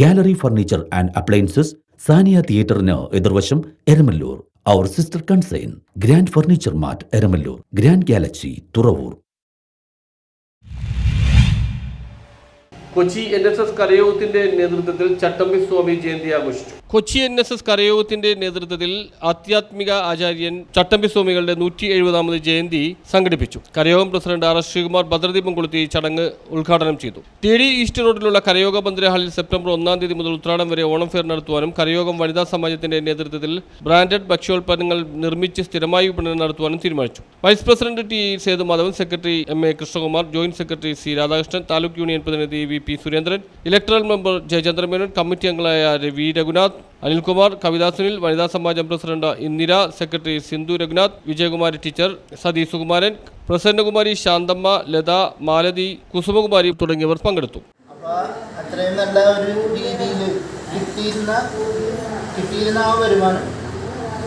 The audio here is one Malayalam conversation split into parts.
Gallery furniture and appliances Saniya തിയേറ്ററിന് എതിർവശം Eramalloor. Our sister concern grand furniture mart Eramalloor. Grand galaxy Thuravoor. Kochi N S S കലയോഗത്തിന്റെ നേതൃത്വത്തിൽ ചട്ടമ്പി സ്വാമി ജയന്തി ആഘോഷിച്ചു. കൊച്ചി എൻ എസ് എസ് കരയോഗത്തിന്റെ നേതൃത്വത്തിൽ ആധ്യാത്മിക ആചാര്യൻ ചട്ടമ്പി സ്വാമികളുടെ നൂറ്റി എഴുപതാമത് ജയന്തി സംഘടിപ്പിച്ചു. കരയോഗം പ്രസിഡന്റ് ആർ എസ് ശ്രീകുമാർ ഭദ്രദീപം കൊളുത്തി ചടങ്ങ് ഉദ്ഘാടനം ചെയ്തു. ടി ഡി ഈസ്റ്റ് റോഡിലുള്ള കരയോഗ മന്ദിര ഹാളിൽ സെപ്റ്റംബർ ഒന്നാം തീയതി മുതൽ ഉത്രാടം വരെ ഓണം ഫെയർ നടത്തുവാനും കരയോഗം വനിതാ സമാജത്തിന്റെ നേതൃത്വത്തിൽ ബ്രാൻഡഡ് ഭക്ഷ്യോൽപ്പന്നങ്ങൾ നിർമ്മിച്ച് സ്ഥിരമായി വിപണനം നടത്തുവാനും തീരുമാനിച്ചു. Vice president T Sethumadhavan secretary M A Krishnakumar joint secretary C Radhakrishnan taluk union പ്രതിനിധി V P Surendran electoral member Jayachandra Menon committee അംഗങ്ങളായ രവി രഘുനാഥ് അനിൽകുമാർ കവിതാ സുനിൽ വനിതാ സമാജം president Indira secretary Sindhu Raghunath Vijayakumari teacher Sathi Sukumaran Prasannakumari Shanthamma Latha Malathi Kusumakumari തുടങ്ങിയവർ പങ്കെടുത്തു. അത്രയും നല്ല ഒരു രീതിയിൽ കിട്ടിയിരുന്ന കിട്ടിയിരുന്ന ആ വരുമാനം.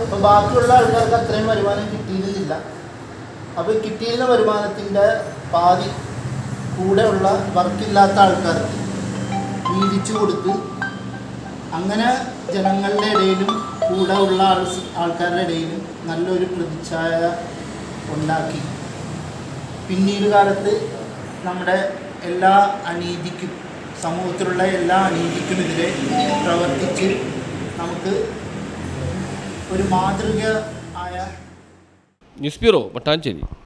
അപ്പോൾ ബാക്കിയുള്ള ആൾക്കാർക്ക് അത്രയും വരുമാനം കിട്ടിയിരുന്നില്ല. അപ്പോൾ കിട്ടിയിരുന്ന വരുമാനത്തിന്റെ പാതി കൂടെയുള്ള വർക്കില്ലാത്ത ആൾക്കാർക്ക് വീതിച്ചു കൊടുത്ത് അങ്ങനെ ജനങ്ങളുടെ ഇടയിലും കൂടെ ഉള്ള ആൾ ആൾക്കാരുടെ ഇടയിലും നല്ലൊരു പ്രതിച്ഛായ ഉണ്ടാക്കി. പിന്നീട് കാലത്ത് നമ്മുടെ എല്ലാ അനീതിക്കും സമൂഹത്തിലുള്ള എല്ലാ അനീതിക്കുമെതിരെ പ്രവർത്തിച്ച് നമുക്ക് ഒരു മാതൃക ആയ ന്യൂസ് ബ്യൂറോ മട്ടാഞ്ചേരി